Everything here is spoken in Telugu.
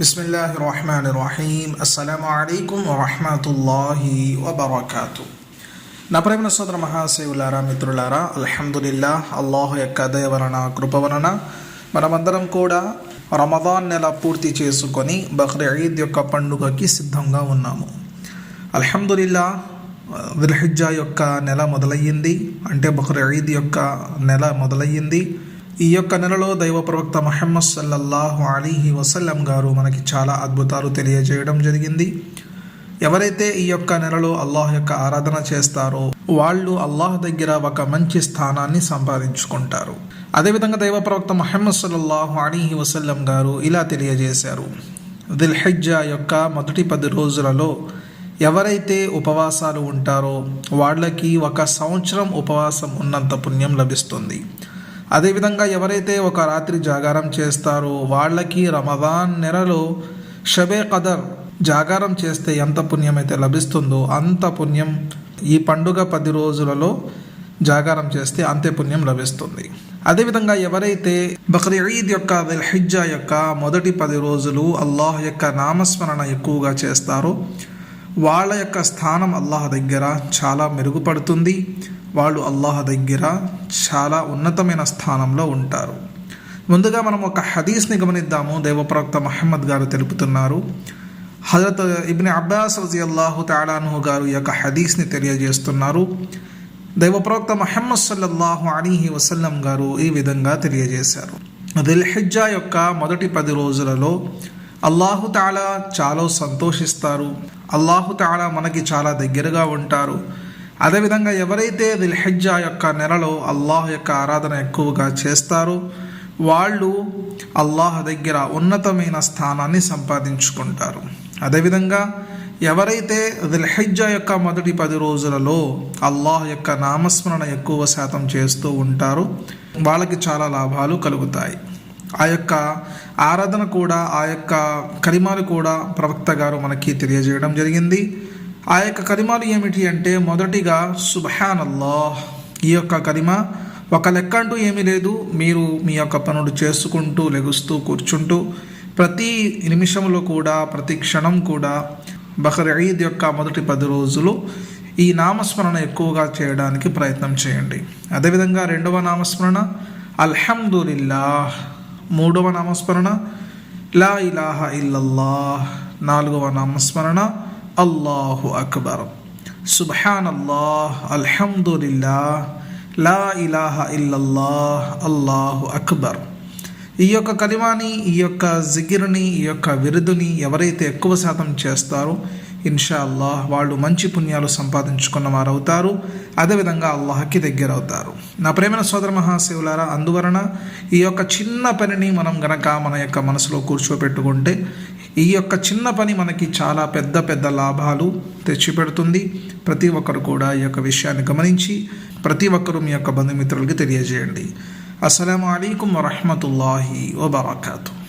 ബിസ്മില്ലാഹി റഹ്മാൻ റഹീം അസ്സലാമു അലൈക്കും വറഹ്മത്തുള്ളാഹി വബറകാതു నా ప్రేమ సోదర మహాశివులారా మిత్రులారా అల్హమ్దుల్లా అల్లాహు యొక్క దయవలన కృప వలన మనమందరం కూడా రమదాన్ నెల పూర్తి చేసుకొని బక్రీద్ యొక్క పండుగకి సిద్ధంగా ఉన్నాము. అల్హమ్దుల్లా దిల్హిజ్జా యొక్క నెల మొదలయ్యింది. అంటే బక్రీద్ యొక్క నెల మొదలయ్యింది. ఈ యొక్క నెలలో దైవ ప్రవక్త మహమ్మద్ సల్లల్లాహు అలీహి వసల్లం గారు మనకి చాలా అద్భుతాలు తెలియజేయడం జరిగింది. ఎవరైతే ఈ యొక్క నెలలో అల్లాహ్ యొక్క ఆరాధన చేస్తారో వాళ్ళు అల్లాహ్ దగ్గర ఒక మంచి స్థానాన్ని సంపాదించుకుంటారు. అదేవిధంగా దైవ ప్రవక్త మహమ్మద్ సల్లల్లాహు అలీహి వసల్లం గారు ఇలా తెలియజేశారు. దిల్హజ్జా యొక్క మొదటి పది రోజులలో ఎవరైతే ఉపవాసాలు ఉంటారో వాళ్ళకి ఒక సంవత్సరం ఉపవాసం ఉన్నంత పుణ్యం లభిస్తుంది. అదేవిధంగా ఎవరైతే ఒక రాత్రి జాగారం చేస్తారో వాళ్ళకి రమదాన్ నెలలో షబే కదర్ జాగారం చేస్తే ఎంత పుణ్యం అయితే లభిస్తుందో అంత పుణ్యం ఈ పండుగ పది రోజులలో జాగారం చేస్తే అంతే పుణ్యం లభిస్తుంది. అదేవిధంగా ఎవరైతే బక్రీద్ యొక్క దిల్హిజ్జా యొక్క మొదటి పది రోజులు అల్లాహ్ యొక్క నామస్మరణ ఎక్కువగా చేస్తారో వాళ్ళ యొక్క స్థానం అల్లాహ్ దగ్గర చాలా మెరుగుపడుతుంది. వాళ్ళు అల్లాహ్ దగ్గర చాలా ఉన్నతమైన స్థానంలో ఉంటారు. ముందుగా మనం ఒక హదీస్ని గమనిద్దాము. దేవప్రవక్త మహమ్మద్ గారు తెలుపుతున్నారు. హజరత్ ఇబ్ని అబ్బాస్ రజీ అల్లాహు తాడాను గారు ఈ యొక్క హదీస్ని తెలియజేస్తున్నారు. దైవప్రవక్త మహమ్మద్ సల్లల్లాహు అలీహి వసల్లం గారు ఈ విధంగా తెలియజేశారు. దిల్హిజ్జా యొక్క మొదటి పది రోజులలో అల్లాహు తాలా చాలా సంతోషిస్తారు. అల్లాహు తాలా మనకి చాలా దగ్గరగా ఉంటారు. అదేవిధంగా ఎవరైతే దిల్హెజ్జా యొక్క నెలలో అల్లాహ్ యొక్క ఆరాధన ఎక్కువగా చేస్తారో వాళ్ళు అల్లాహ్ దగ్గర ఉన్నతమైన స్థానాన్ని సంపాదించుకుంటారు. అదేవిధంగా ఎవరైతే దిల్హెజ్జా యొక్క మొదటి పది రోజులలో అల్లాహ్ యొక్క నామస్మరణ ఎక్కువ శాతం చేస్తూ ఉంటారో వాళ్ళకి చాలా లాభాలు కలుగుతాయి. ఆ యొక్క ఆరాధన కూడా ఆ యొక్క కరిమాలు కూడా ప్రవక్త గారు మనకి తెలియజేయడం జరిగింది. ఆ యొక్క కరిమాలు ఏమిటి అంటే మొదటిగా సుబహాన్ ఈ యొక్క కరిమ ఒక లెక్క అంటూ ఏమీ లేదు. మీరు మీ యొక్క పనులు చేసుకుంటూ లెగుస్తూ కూర్చుంటూ ప్రతి నిమిషంలో కూడా ప్రతి క్షణం కూడా బహర్ ఈద్ యొక్క మొదటి పది రోజులు ఈ నామస్మరణ ఎక్కువగా చేయడానికి ప్రయత్నం చేయండి. అదేవిధంగా రెండవ నామస్మరణ అల్హమ్దుల్లా మూడవ నామస్మరణ. లా ఇలాహ ఇల్లల్లాహ్. నాలుగవ నామస్మరణ. అల్లాహు అక్బర్. సుబ్హాన్ అల్లాహ్ అల్హమ్దుల్లా లా ఇలాహ ఇల్లల్లాహ్. అల్లాహు అక్బర్. ఈ యొక్క కలిమాని ఈ యొక్క జిగిరిని ఈ యొక్క విరుదుని ఎవరైతే ఎక్కువ శాతం చేస్తారో ఇన్షా అల్లాహ్ వాళ్ళు మంచి పుణ్యాలు సంపాదించుకున్న వారు అవుతారు అదేవిధంగా అల్లాహకి దగ్గర అవుతారు నా ప్రేమైన సోదర మహాశివులారా అందువలన ఈ యొక్క చిన్న పనిని మనం గనక మన యొక్క మనసులో కూర్చోపెట్టుకుంటే ఈ యొక్క చిన్న పని మనకి చాలా పెద్ద పెద్ద లాభాలు తెచ్చిపెడుతుంది. ప్రతి ఒక్కరు కూడా ఈ యొక్క విషయాన్ని గమనించి ప్రతి ఒక్కరూ మీ యొక్క బంధుమిత్రులకి తెలియజేయండి. అస్సలం అయికం వరహమతుల్లాహి వబర్కాతూ.